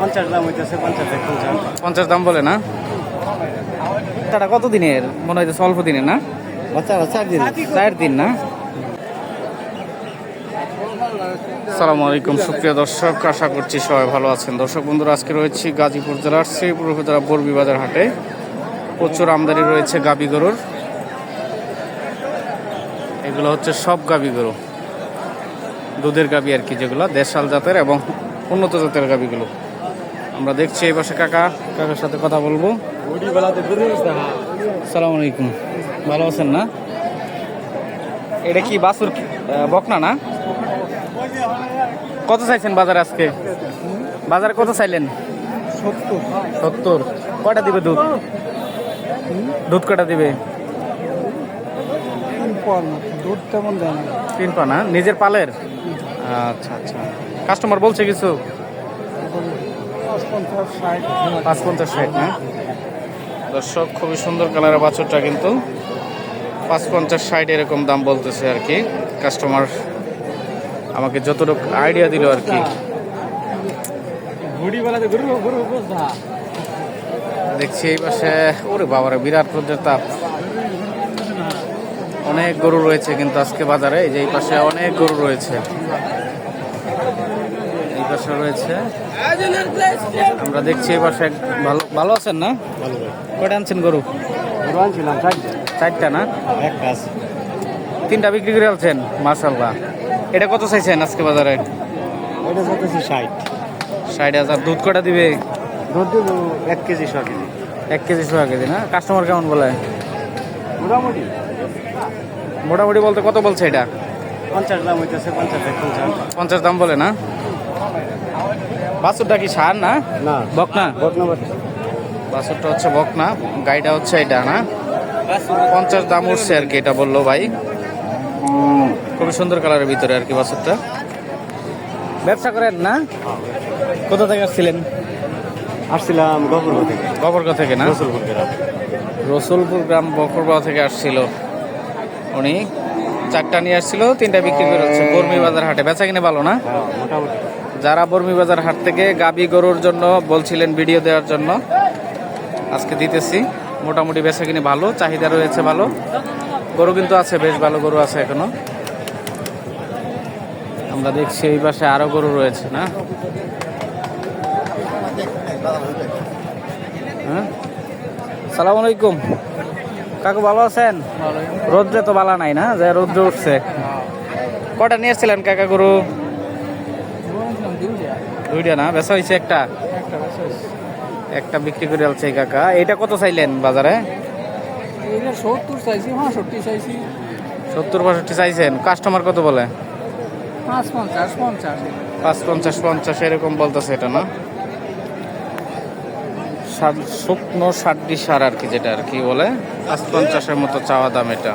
পঞ্চাশ দাম হইতেছে পঞ্চাশ পঞ্চাশ পঞ্চাশ দাম বলে না? তারা কত দিনের? মনে হইতেছে অল্প দিনের না? চার দিন চার দিন না? সালামু আলাইকুম সুপ্রিয় দর্শক আশা করছি সবাই ভালো আছেন। দর্শক বন্ধুরা আজকে রয়েছি গাজীপুর জেলার শ্রীপুর উপজেলা বর্বি বাজার হাটে। প্রচুর আমদানি রয়েছে গাবি গরুর। এগুলো হচ্ছে সব গাবি গরু। দুধের গাবি আর কি যেগুলো দেশাল জাতের এবং উন্নত জাতের গাবিগুলো আমরা দেখছি এই পাশে কাকা। কাকার সাথে কথা বলব। সালামু আলাইকুম। ভালো আছেন না? এটা কি বাসুর বকনা না? কত চাইছেন বাজার আজকে? বাজারে কত চাইলেন? সত্তর। সত্তর কয়টা দিবে দুধ? দুধ কটা দিবে? দুধ তিন পানা নিজের পালের? আচ্ছা আচ্ছা। কাস্টমার বলছে কিছু? পাঁচ পঞ্চাশ ষাট না দর্শক খুবই সুন্দর কালারের বাছুরটা কিন্তু। পাঁচ পঞ্চাশ ষাট এরকম দাম বলতেছে আর কি। কাস্টমার আমাকে যতটুকু আইডিয়া দিল আর কি। দেখছি এই পাশে ওরে বাবারে বিরাট রোদের তাপ। অনেক গরু রয়েছে কিন্তু আজকে বাজারে। এই যে এই পাশে অনেক গরু রয়েছে। এই পাশে রয়েছে আমরা দেখছি এবার ভালো ভালো আছেন না? ভালো কয়টা আনছেন গরু? গরু আনছিলাম চারটে। না? একটা আছে তিনটা বিক্রি করে আলছেন মার্শাল্লাহ এটা কত চাইছেন আজকে বাজারে? ওইটা চাইতেছি ষাট। ষাট হাজার। দুধ কটা দিবে? দুধ দিব এক কেজি ছ কেজি। এক কেজি সোয়া কেজি না? কাস্টমার কেমন বলে? মোটামুটি। মোটামুটি বলতে কত বলছে এটা? পঞ্চাশ দাম হইতেছে পঞ্চাশ। পঞ্চাশ দাম বলে না? বাছুরটা কি সার না? না। বকনা? বকনা বাছুরটা হচ্ছে বকনা গাড়িটা হচ্ছে এটা না? পঞ্চাশ দাম উঠছে আর কি এটা বলল ভাই। খুবই সুন্দর কালারের ভিতরে আর কি বাছুরটা ব্যবসা করেন না? কোথা থেকে আসছিলেন? আসছিলাম গফরপুর থেকে। গবরগা থেকে না? রসুলপুর গ্রাম। রসুলপুর গ্রাম বকরগাঁও থেকে আসছিল উনি। চারটা নিয়ে আসছিল তিনটা বিক্রি করে হচ্ছে। বর্মি বাজার হাটে। বেচা কিনে ভালো না? হ্যাঁ মোটামুটি। যারা বর্মি বাজার হাট থেকে গাবি গরুর জন্য বলছিলেন ভিডিও দেওয়ার জন্য আজকে দিতেছি। মোটামুটি বেচা কিনে ভালো চাহিদা রয়েছে ভালো। গরু কিন্তু আছে বেশ ভালো গরু আছে এখনও। আমরা দেখছি এই পাশে আরও গরু রয়েছে না? হ্যাঁ? সালাম আলাইকুম। কাকু ভালো আছেন? রোদ্রে তো বালা নাই না? যে রোদ্রে উঠছে। কটা নিয়েছিলেন কাকা গরু? দুইটা না? বেচা হয়েছে একটা। একটা বিক্রি করে আলছে এই কাকা। এটা কত চাইলেন বাজারে? সত্তর চাইছি পঁয়ষট্টি চাইছি। সত্তর পঁয়ষট্টি চাইছেন। কাস্টমার কত বলে? পাঁচ পঞ্চাশ পঞ্চাশ। পাঁচ পঞ্চাশ পঞ্চাশ এরকম বলতেছে এটা না? শুকনো ষাটটি সার আর কি যেটা আর কি বলে। পাঁচ পঞ্চাশের মতো চাওয়া দাম এটা।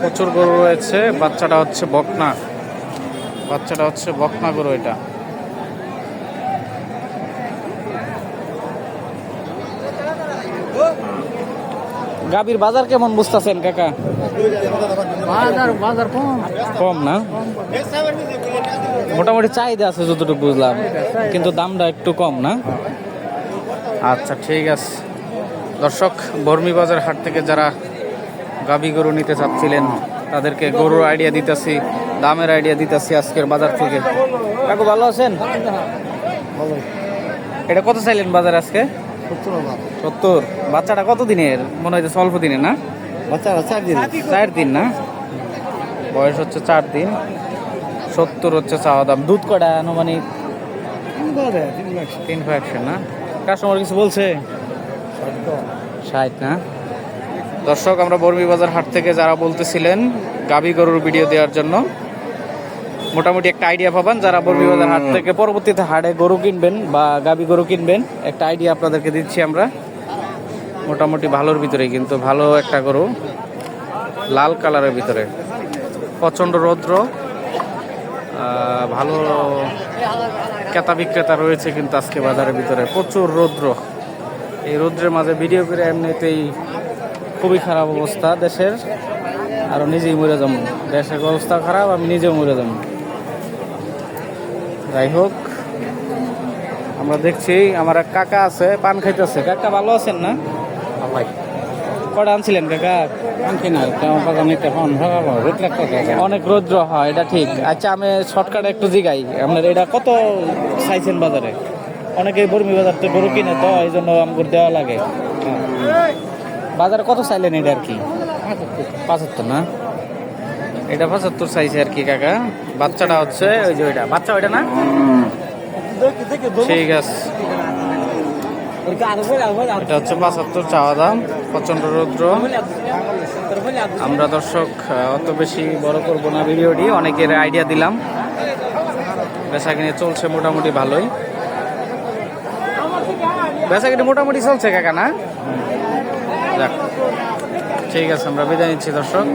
প্রচুর গরু রয়েছে বাচ্চাটা হচ্ছে বকনা। বাচ্চাটা হচ্ছে বকনা গরু এটা। গাবির বাজার কেমন বুঝতেছেন কাকা? বাজার বাজার কম। কম না? মোটামুটি চাহিদা আছে যতটুকু বুঝলাম কিন্তু দামটা একটু কম না? আচ্ছা ঠিক আছে। দর্শক বর্মি বাজার হাট থেকে যারা গাবি গরু নিতে চাচ্ছিলেন তাদেরকে গরুর আইডিয়া দিতেছি দামের আইডিয়া দিতেছি আজকের বাজার থেকে। কাকু ভালো আছেন? এটা কত চাইলেন বাজার আজকে? সত্তর। বাচ্চাটা কত দিনের? মনে হচ্ছে অল্প দিনের না? বাচ্চারা চার দিন চার দিন না? বয়স হচ্ছে চার দিন। সত্তর হচ্ছে চাওয়া দাম। দুধ কটা আনুমানিক? তিন ফ্যাকশন না? কাস্টমার কিছু বলছে? ষাট না? দর্শক আমরা বর্মি বাজার হাট থেকে যারা বলতেছিলেন গাবি গরুর ভিডিও দেওয়ার জন্য মোটামুটি একটা আইডিয়া পাবেন যারা বর্মি বাজার হাট থেকে পরবর্তীতে হাটে গরু কিনবেন বা গাবি গরু কিনবেন একটা আইডিয়া আপনাদেরকে দিচ্ছি আমরা। মোটামুটি ভালোর ভিতরে কিন্তু ভালো একটা গরু লাল কালারের ভিতরে। প্রচণ্ড রৌদ্র ভালো ক্রেতা বিক্রেতা রয়েছে কিন্তু আজকে বাজারের ভিতরে। প্রচুর রৌদ্র। এই রৌদ্রের মাঝে ভিডিও করে এমনিতেই খুবই খারাপ অবস্থা দেশের। আরও নিজেই মরে যাব। দেশের অবস্থা খারাপ আমি নিজেও মরে যাব। যাই হোক আমরা দেখছি আমার এক কাকা আছে পান খাইতেছে। কাকা ভালো আছেন না? কটা আনছিলেন কাকা? আনছি না রেট অনেক রৌদ্র হয় এটা ঠিক। আচ্ছা আমি শর্টকাট একটু জিগাই। আপনার এটা কত চাইছেন বাজারে? অনেকেই বর্মি বাজার তো গরু কিনে তো এই জন্য আমাকে দেওয়া লাগে। বাজারে কত চাইলেন এটা আর কি? পাঁচাত্তর না? এটা পঁচাত্তর চাইছে আর কি কাকা। বাচ্চাটা হচ্ছে ওই যে ওইটা। বাচ্চা ওইটা না? ঠিক আছে। এটা হচ্ছে পঁচাত্তর চাওয়া দাম প্রচণ্ড রৌদ্র। আমরা দর্শক অত বেশি বড় করব না ভিডিওটি। অনেকের আইডিয়া দিলাম। বেচা কিনে চলছে মোটামুটি ভালোই। বেচা কিনে মোটামুটি চলছে কাকা না? যাক ঠিক আছে আমরা বিদায় নিচ্ছি দর্শক।